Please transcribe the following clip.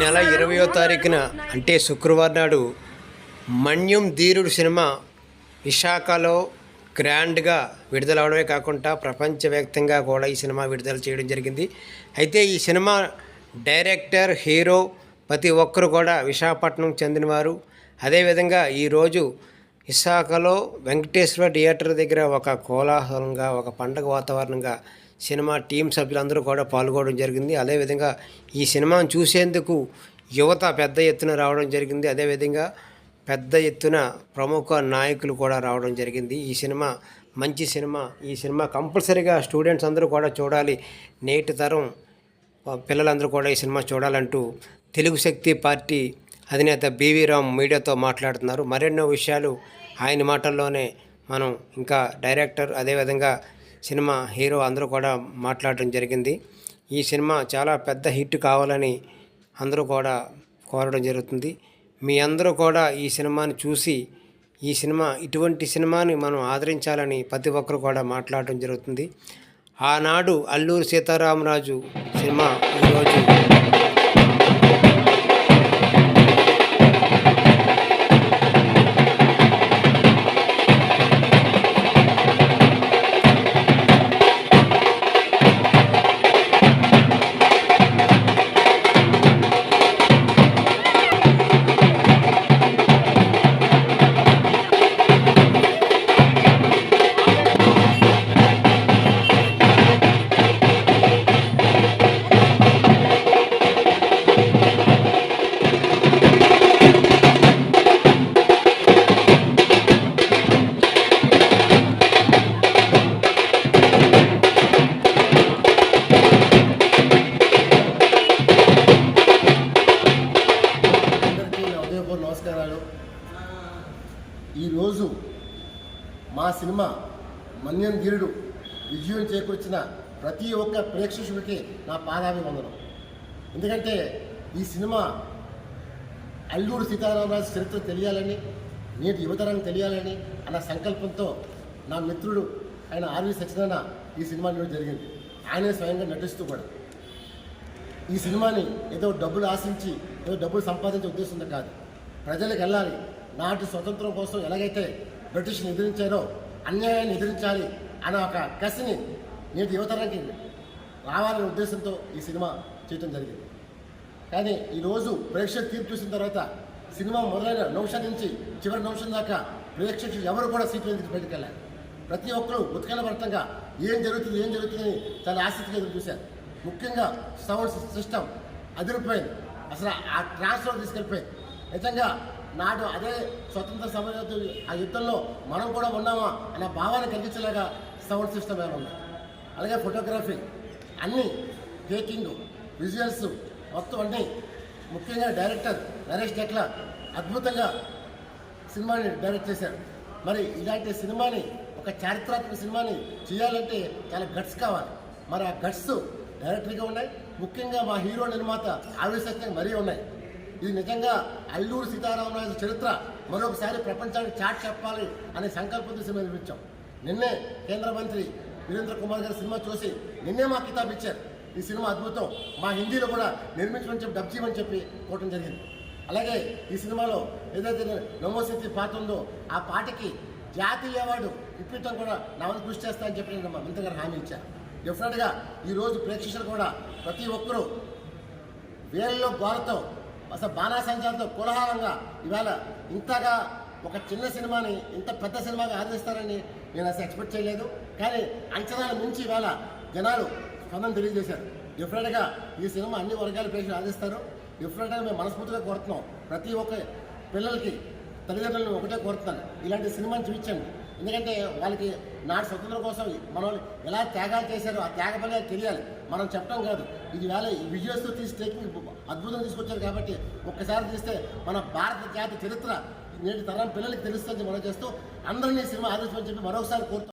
నెల ఇరవయో తారీఖున అంటే శుక్రవారం నాడు మన్యం ధీరుడు సినిమా విశాఖలో గ్రాండ్గా విడుదలవడమే కాకుండా ప్రపంచవ్యాప్తంగా కూడా ఈ సినిమా విడుదల చేయడం జరిగింది. అయితే ఈ సినిమా డైరెక్టర్ హీరో ప్రతి ఒక్కరు కూడా విశాఖపట్నం చెందినవారు. అదేవిధంగా ఈరోజు విశాఖలో వెంకటేశ్వర థియేటర్ దగ్గర ఒక కోలాహలంగా ఒక పండగ వాతావరణంగా సినిమా టీం సభ్యులందరూ కూడా పాల్గొనడం జరిగింది. అదేవిధంగా ఈ సినిమాను చూసేందుకు యువత పెద్ద ఎత్తున రావడం జరిగింది. అదేవిధంగా పెద్ద ఎత్తున ప్రముఖ నాయకులు కూడా రావడం జరిగింది. ఈ సినిమా మంచి సినిమా. ఈ సినిమా కంపల్సరీగా స్టూడెంట్స్ అందరూ కూడా చూడాలి. నేటి తరం పిల్లలందరూ కూడా ఈ సినిమా చూడాలంటూ తెలుగు శక్తి పార్టీ అధినేత బీవీ రామ్ మీడియాతో మాట్లాడుతున్నారు. మరెన్నో విషయాలు ఆయన మాటల్లోనే మనం ఇంకా డైరెక్టర్ అదేవిధంగా సినిమా హీరో అందరూ కూడా మాట్లాడడం జరిగింది. ఈ సినిమా చాలా పెద్ద హిట్ కావాలని అందరూ కూడా కోరడం జరుగుతుంది. మీ అందరూ కూడా ఈ సినిమాని చూసి ఈ సినిమా ఇటువంటి సినిమాని మనం ఆదరించాలని ప్రతి ఒక్కరు కూడా మాట్లాడడం జరుగుతుంది. ఆనాడు అల్లూరి సీతారామరాజు సినిమా ఈరోజు నమస్కారాలు. ఈరోజు మా సినిమా మన్యం ధీరుడు విజయం చేకూర్చిన ప్రతి ఒక్క ప్రేక్షకుడికి నా పాదాభివందనం. ఎందుకంటే ఈ సినిమా అల్లూరు సీతారామరాజు చరిత్ర తెలియాలని నేటి యువతరం తెలియాలని అన్న సంకల్పంతో నా మిత్రుడు ఆయన ఆర్వి సత్యనారాయణ ఈ సినిమా నిర్వహించడం జరిగింది. ఆయనే స్వయంగా నటిస్తూ కూడా. ఈ సినిమాని ఏదో డబ్బులు ఆశించి ఏదో డబ్బులు సంపాదించే ఉద్దేశంతో కాదు. ప్రజలకు వెళ్ళాలి. నాటి స్వతంత్రం కోసం ఎలాగైతే బ్రిటిష్ని ఎదిరించారో అన్యాయాన్ని ఎదిరించాలి అనే ఒక కసిని నేటి యువతరానికి రావాలనే ఉద్దేశంతో ఈ సినిమా చేయటం జరిగింది. కానీ ఈరోజు ప్రేక్షకులు తీర్పు చూసిన తర్వాత సినిమా మొదలైన నిమిషం నుంచి చివరి నిమిషం దాకా ప్రేక్షకులు ఎవరు కూడా సీట్లు నుంచి బయటకు వెళ్ళారు? ప్రతి ఒక్కరూ ఉత్కంఠభరితంగా ఏం జరుగుతుంది ఏం జరుగుతుందని చాలా ఆసక్తిగా ఎదురు చూశారు. ముఖ్యంగా సౌండ్ సిస్టమ్ అదిరిపోయింది. అసలు ఆ ట్రాన్స్ఫర్ తీసుకెళ్ళిపోయింది. నిజంగా నాడు అదే స్వతంత్ర సమయ ఆ యుద్ధంలో మనం కూడా ఉన్నామా అనే భావాన్ని కలిగించలేక సౌండ్ సిస్టమ్ ఏమైనా ఉన్నాయి అలాగే ఫోటోగ్రఫీ అన్నీ టేకింగ్ విజువల్స్ మొత్తం అన్నీ ముఖ్యంగా డైరెక్టర్ నరేష్ డెట్ల అద్భుతంగా సినిమాని డైరెక్ట్ చేశారు. మరి ఇలాంటి సినిమాని ఒక చారిత్రాత్మక సినిమాని చేయాలంటే చాలా గట్స్ కావాలి. మరి ఆ గట్స్ డైరెక్టర్గా ఉన్నాయి. ముఖ్యంగా మా హీరో నిర్మాత ఆవేశంగా మరీ ఉన్నాయి. ఇది నిజంగా అల్లూరు సీతారామరాజు చరిత్ర మరొకసారి ప్రపంచానికి చాట్ చెప్పాలి అనే సంకల్పంతో సినిమా నిర్మించాం. నిన్నే కేంద్ర మంత్రి వీరేంద్ర కుమార్ గారి సినిమా చూసి నిన్నే మా కితాబ్ ఇచ్చారు. ఈ సినిమా అద్భుతం. మా హిందీలో కూడా నిర్మించమని చెప్పి డబ్ చేయమని చెప్పి కోవటం జరిగింది. అలాగే ఈ సినిమాలో ఏదైతే నమోసిద్ధి పాట ఉందో ఆ పాటకి జాతీయ అవార్డు ఇప్పించడం కూడా నా వల్ల కృషి చేస్తా అని చెప్పి నేను మా మంత్రి గారు హామీ ఇచ్చాను డెఫినెట్గా ఈరోజు ప్రేక్షకులు కూడా ప్రతి ఒక్కరూ వేలలో గోరతో అసలు బాణాసంచాలతో కోలాహలంగా ఇవాళ ఇంతగా ఒక చిన్న సినిమాని ఇంత పెద్ద సినిమాగా ఆదరిస్తారని నేను అసలు ఎక్స్పెక్ట్ చేయలేదు. కానీ అంచనాల మించి ఇవాళ జనాలు స్పందన తెలియజేశారు. డెఫినెట్గా ఈ సినిమా అన్ని వర్గాల ప్రేక్షకులు ఆదరిస్తారు డెఫినెట్గా మేము మనస్ఫూర్తిగా కోరుతున్నాం. ప్రతి ఒక్క పిల్లలకి తల్లిదండ్రులను ఒకటే కోరుతున్నాను. ఇలాంటి సినిమాని చూపించండి. ఎందుకంటే వాళ్ళకి నాటి స్వతంత్రం కోసం మనం ఎలా త్యాగాలు చేశారో ఆ త్యాగ పని తెలియాలి. మనం చెప్పడం కాదు. ఇది వేళ ఈ విజువల్స్తో తీసి టేకింగ్ అద్భుతం తీసుకొచ్చారు కాబట్టి ఒక్కసారి తీస్తే మన భారత జాతి చరిత్ర నేటి తరం పిల్లలకి తెలుస్తుంది మనం చేస్తూ అందరినీ సినిమా ఆదర్శమని చెప్పి మరొకసారి కోరుతాం